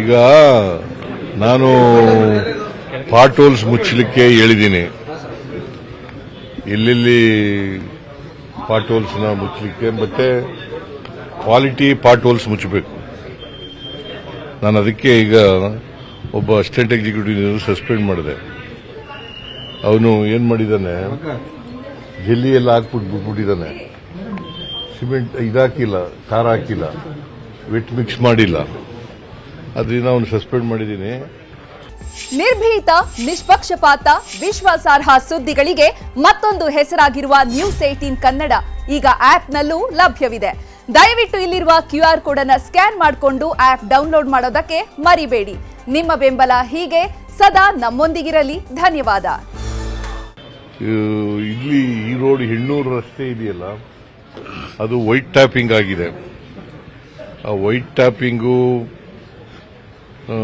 ಈಗ ನಾನು pot holes ಮುಚ್ಚಲಿಕ್ಕೆ ಹೇಳಿದ್ದೀನಿ. ಎಲ್ಲೆಲ್ಲಿ ಪಾಟ್ ಹೋಲ್ಸ್ನ ಮುಚ್ಚಲಿಕ್ಕೆ ಮತ್ತೆ ಕ್ವಾಲಿಟಿ ಪಾಟ್ ಹೋಲ್ಸ್ ಮುಚ್ಚಬೇಕು. ನಾನು ಅದಕ್ಕೆ ಈಗ ಒಬ್ಬ ಅಸ್ಟೆಂಟ್ ಎಕ್ಸಿಕ್ಯೂಟಿವ್ ಸಸ್ಪೆಂಡ್ ಮಾಡಿದೆ. ಅವನು ಏನ್ ಮಾಡಿದ್ದಾನೆ? ಜಲ್ಲಿ ಎಲ್ಲ ಹಾಕ್ಬಿಟ್ಟು ಬಿಟ್ಬಿಟ್ಟಿದ್ದಾನೆ. ಸಿಮೆಂಟ್ ಇದಾಕಿಲ್ಲ ಖಾರ ಹಾಕಿಲ್ಲ ವಿಟ್ ಮಿಕ್ಸ್ ಮಾಡಿಲ್ಲ. ಅದರಿಂದ ಅವನು ಸಸ್ಪೆಂಡ್ ಮಾಡಿದ್ದೀನಿ ನಿರ್ಭೀತ ನಿಷ್ಪಕ್ಷಪಾತ ವಿಶ್ವಾಸಾರ್ಹ ಸುದ್ದಿಗಳಿಗೆ ಮತ್ತೊಂದು ಹೆಸರಾಗಿರುವ ನ್ಯೂಸ್ ಏಟೀನ್ ಕನ್ನಡ. ಈಗ ಆಪ್ನಲ್ಲೂ ಲಭ್ಯವಿದೆ. ದಯವಿಟ್ಟು ಇಲ್ಲಿರುವ ಕ್ಯೂ ಆರ್ ಕೋಡ್ ಅನ್ನು ಸ್ಕ್ಯಾನ್ ಮಾಡಿಕೊಂಡು ಆಪ್ ಡೌನ್ಲೋಡ್ ಮಾಡೋದಕ್ಕೆ ಮರಿಬೇಡಿ. ನಿಮ್ಮ ಬೆಂಬಲ ಹೀಗೆ ಸದಾ ನಮ್ಮೊಂದಿಗಿರಲಿ. ಧನ್ಯವಾದ. ಇಲ್ಲಿ ಈ ರೋಡ್ ಹೆಣ್ಣೂರು ರಸ್ತೆ ಇದೆಯಲ್ಲ? ಅದು ವೈಟ್ ಟ್ಯಾಪಿಂಗ್ ಆಗಿದೆ. ಆ ವೈಟ್ ಟ್ಯಾಪಿಂಗು ಆ,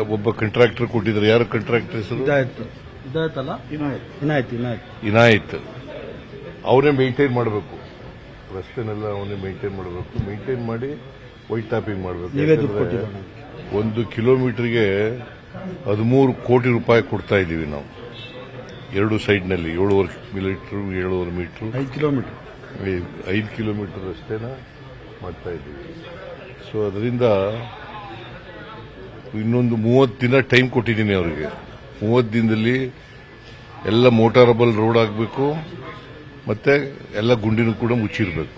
ಒಬ್ಬ ಕಾಂಟ್ರಾಕ್ಟರ್ ಕೊಟ್ಟಿದ್ದಾರೆ. ಯಾರು ಕಾಂಟ್ರಾಕ್ಟರ್ ಹೆಸರು? ಇದಾಯ್ತು. ಇದಾಯ್ತಲ್ಲ? ಇನ್ನಾಯ್ತು ಇನ್ನಾಯ್ತು ಇನಾಯತ್. ಅವನೇ ಮೇಂಟೈನ್ ಮಾಡಬೇಕು. ರಸ್ತೆನೆಲ್ಲ ಅವನೇ ಮೇಂಟೈನ್ ಮಾಡಬೇಕು. ಮೇಂಟೈನ್ ಮಾಡಿ ವೈಟ್ ಟ್ಯಾಪಿಂಗ್ ಮಾಡಬೇಕು. ಒಂದು ಕಿಲೋಮೀಟರ್ಗೆ ಹದಿಮೂರು ಕೋಟಿ ರೂಪಾಯಿ ಕೊಡ್ತಾ ಇದ್ದೀವಿ ನಾವು. ಎರಡು ಸೈಡ್ನಲ್ಲಿ ಏಳುವರೆ ಮೀಟರ್ ಏಳುವರೆ ಮೀಟರ್. ಐದು ಕಿಲೋಮೀಟರ್. ಐದು ಕಿಲೋಮೀಟರ್ ಅಷ್ಟೇನ ಮಾಡ್ತಾ ಇದ್ದೀವಿ. ಸೊ ಅದರಿಂದ ಇನ್ನೊಂದು ಮೂವತ್ತು ದಿನ ಟೈಮ್ ಕೊಟ್ಟಿದ್ದೀನಿ ಅವರಿಗೆ. ಮೂವತ್ತು ದಿನದಲ್ಲಿ ಎಲ್ಲ ಮೋಟಾರಬಲ್ ರೋಡ್ ಆಗಬೇಕು ಮತ್ತೆ ಎಲ್ಲ ಗುಂಡಿನೂ ಕೂಡ ಮುಚ್ಚಿರಬೇಕು.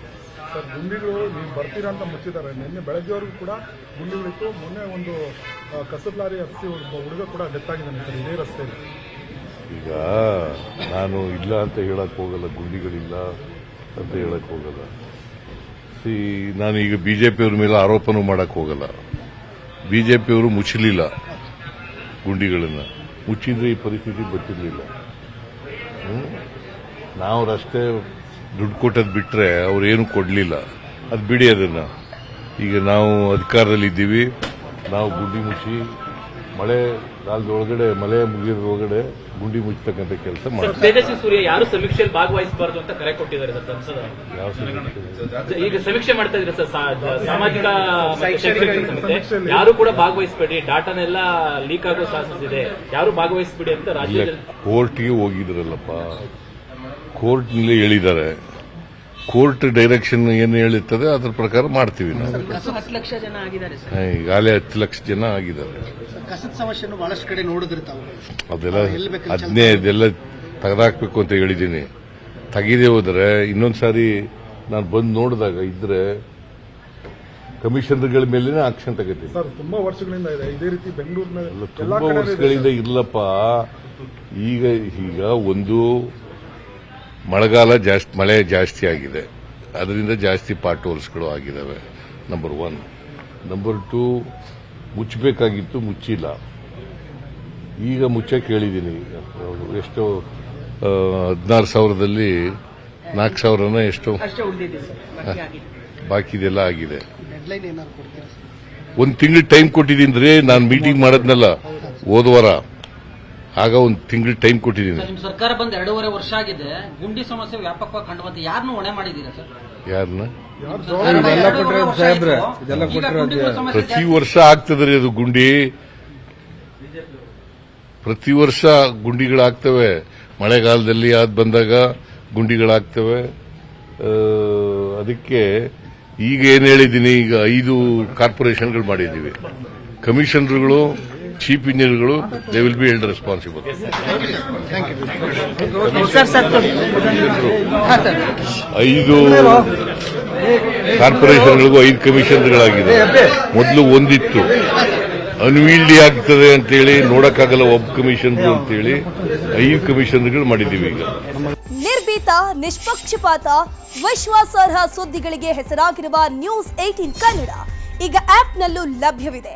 ಸರ್ ಗುಂಡಿಗಳು ನೀವು ಬರ್ತೀರಾ ಅಂತ ಮುಚ್ಚಿದ್ದಾರೆ. ನಿನ್ನೆ ಬೆಳಗ್ಗೆವರೆಗೂ ಕೂಡ ಗುಂಡಿಗಳಿತ್ತು ಮೊನ್ನೆ ಒಂದು ಕಸದ ಲಾರಿ ಹತ್ತಿ ಒಬ್ಬ ಹುಡುಗ ಕೂಡ ಡೆತ್ ಆಗಿದ್ದಾನೆ ಸರ್ ಇದೇ ರಸ್ತೆಯಲ್ಲಿ ಈಗ ನಾನು ಇಲ್ಲ ಅಂತ ಹೇಳಕ್ ಹೋಗಲ್ಲ ಗುಂಡಿಗಳಿಲ್ಲ. ಅಂತ ಹೇಳಕ್ ಹೋಗಲ್ಲ. ಸಿ, ನಾನು ಈಗ ಬಿಜೆಪಿಯವ್ರ ಮೇಲೆ ಆರೋಪನೂ ಮಾಡಕ್ ಹೋಗಲ್ಲ. ಬಿಜೆಪಿಯವರು ಮುಚ್ಚಲಿಲ್ಲ ಗುಂಡಿಗಳನ್ನ. ಮುಚ್ಚಿದ್ರೆ ಈ ಪರಿಸ್ಥಿತಿ ಬರ್ತಿರ್ಲಿಲ್ಲ? ನಾವು ರಸ್ತೆ ದುಡ್ಡು ಕೊಟ್ಟದ್ ಬಿಟ್ರೆ ಅವ್ರೇನು ಕೊಡ್ಲಿಲ್ಲ. ಅದು ಬಿಡಿ ಅದನ್ನ. ಈಗ ನಾವು ಅಧಿಕಾರದಲ್ಲಿ ಇದ್ದೀವಿ ನಾವು ಗುಂಡಿ ಮುಚ್ಚಿ ಮಳೆ ಕಾಲದ ಒಳಗಡೆ ಮಳೆ ಮುಗಿಯೋದ್ರೊಳಗಡೆ ಗುಂಡಿ ಮುಚ್ಚತಕ್ಕಂಥ ಕೆಲಸ ಮಾಡ್ತಾರೆ. ತೇಜಸ್ವಿ ಸೂರ್ಯ ಯಾರು ಸಮೀಕ್ಷೆಯಲ್ಲಿ ಭಾಗವಹಿಸಬಾರದು ಅಂತ ಕರೆ ಕೊಟ್ಟಿದ್ದಾರೆ ಸರ್ ಸಂಸದ ಯಾವ ಈಗ ಸಮೀಕ್ಷೆ ಮಾಡ್ತಾ ಇದ್ರೆ ಸರ್ ಸಾ- ಸಾಮಾಜಿಕ ಯಾರು ಕೂಡ ಭಾಗವಹಿಸಬೇಡಿ ಡಾಟಾನೆಲ್ಲ ಲೀಕ್ ಆಗೋ ಚಾನ್ಸಸ್ ಇದೆ. ಯಾರು ಭಾಗವಹಿಸಬೇಡಿ ಅಂತ ರಾಜ್ಯದಲ್ಲಿ ಕೋರ್ಟ್ಗೆ ಹೋಗಿದ್ರಲ್ಲಪ್ಪ. ಕೋರ್ಟ್ನಲ್ಲಿ ಹೇಳಿದ್ದಾರೆ. ಕೋರ್ಟ್ ಡೈರೆಕ್ಷನ್ ಏನು ಹೇಳುತ್ತದೆ ಅದ್ರ ಪ್ರಕಾರ ಮಾಡ್ತೀವಿ ನಾವು. ಹತ್ತು ಲಕ್ಷ ಜನ ಆಗಿದ್ದಾರೆ ಸರ್. ಹಾ, ಈಗಾಗಲೇ ಹತ್ತು ಲಕ್ಷ ಜನ ಆಗಿದ್ದಾರೆ. ಕಸದ ಬಹಳಷ್ಟು ಕಡೆ ನೋಡಿದ್ರಿ ತಾವು ಅದೆಲ್ಲ ಅದನ್ನೇ ಅದೆಲ್ಲ ತೆಗೆದಾಕ್ಬೇಕು ಅಂತ ಹೇಳಿದ್ದೀನಿ. ತೆಗೆದೇ ಹೋದ್ರೆ ಇನ್ನೊಂದು ಸಾರಿ ನಾನು ಬಂದು ನೋಡಿದಾಗ ಇದ್ರೆ ಕಮಿಷನರ್ಗಳ ಮೇಲೇನೆ ಆಕ್ಷನ್ ತಗೋತೀನಿ. ಸರ್ ತುಂಬಾ ವರ್ಷಗಳಿಂದ ಇದೆ. ಇದೇ ರೀತಿ ಬೆಂಗಳೂರಿನ ಎಲ್ಲಾ ತುಂಬಾ ಕಡೆ ವರ್ಷಗಳಿಂದ ಇಲ್ಲಪ್ಪ. ಈಗ ಈಗ ಒಂದು ಮಳೆಗಾಲ ಜಾಸ್ತಿ ಮಳೆ ಜಾಸ್ತಿ ಆಗಿದೆ. ಅದರಿಂದ ಜಾಸ್ತಿ ಪಾಟ್ ಹೋಲ್ಸ್ಗಳು ಆಗಿದ್ದಾವೆ ನಂಬರ್ ಒನ್ ನಂಬರ್ ಟು ಮುಚ್ಚಬೇಕಾಗಿತ್ತು ಮುಚ್ಚಿಲ್ಲ. ಈಗ ಮುಚ್ಚಕ್ಕೆ ಹೇಳಿದ್ದೀನಿ ಎಷ್ಟೋ ಹದಿನಾರು ಸಾವಿರದಲ್ಲಿ ನಾಲ್ಕು ಸಾವಿರನ ಎಷ್ಟು ಬಾಕಿದೆಲ್ಲ ಆಗಿದೆ. ಒಂದು ತಿಂಗಳು ಟೈಮ್ ಕೊಟ್ಟಿದ್ದೀನಿ ನಾನು ಮೀಟಿಂಗ್ ಮಾಡೋದ್ನಲ್ಲ ಹೋದ ವಾರ. ಆಗ ಒಂದು ತಿಂಗಳು ಟೈಮ್ ಕೊಟ್ಟಿದ್ದೀನಿ ಸರ್, ನಿಮ್ ಸರ್ಕಾರ ಬಂದ ಎರಡೂವರೆ ವರ್ಷ ಆಗಿದೆ. ಗುಂಡಿ ಸಮಸ್ಯೆ ವ್ಯಾಪಕವಾಗಿ ಕಂಡು ಬಂತು ಯಾರನ್ನು ಹೊಣೆ ಮಾಡಿದ್ದೀರಾ ಸರ್? ಯಾರನ್ನ ಪ್ರತಿ ವರ್ಷ ಆಗ್ತದ್ರಿ ಅದು ಗುಂಡಿ. ಪ್ರತಿ ವರ್ಷ ಗುಂಡಿಗಳಾಗ್ತವೆ. ಮಳೆಗಾಲದಲ್ಲಿ ಅದು ಬಂದಾಗ ಗುಂಡಿಗಳಾಗ್ತವೆ. ಅದಕ್ಕೆ ಈಗ ಏನ್ ಹೇಳಿದ್ದೀನಿ ಈಗ ಐದು ಕಾರ್ಪೊರೇಷನ್ಗಳು ಮಾಡಿದ್ದೀವಿ. ಕಮಿಷನರ್ಗಳು ಚೀಫ್ ಇಂಜಿನಿಯರ್ಗಳು they will be held responsible ಐದು ಕಾರ್ಪೊರೇಷನ್ಗಳಿಗೂ ಐದು ಕಮಿಷನ್ಗಳಾಗಿದೆ ಮೊದಲು ಒಂದಿತ್ತು. ಅನ್ವೀಲ್ಡಿ ಆಗ್ತದೆ ಅಂತೇಳಿ ನೋಡಕ್ಕಾಗಲ್ಲ ಒಬ್ಬ ಕಮಿಷನ್ ಅಂತೇಳಿ ಐದು ಕಮಿಷನ್ಗಳು ಮಾಡಿದ್ದೀವಿ ಈಗ. ನಿರ್ಭೀತ ನಿಷ್ಪಕ್ಷಪಾತ ವಿಶ್ವಾಸಾರ್ಹ ಸುದ್ದಿಗಳಿಗೆ ಹೆಸರಾಗಿರುವ ನ್ಯೂಸ್ ಏಟೀನ್ ಕನ್ನಡ. ಈಗ ಆಪ್ನಲ್ಲೂ ಲಭ್ಯವಿದೆ.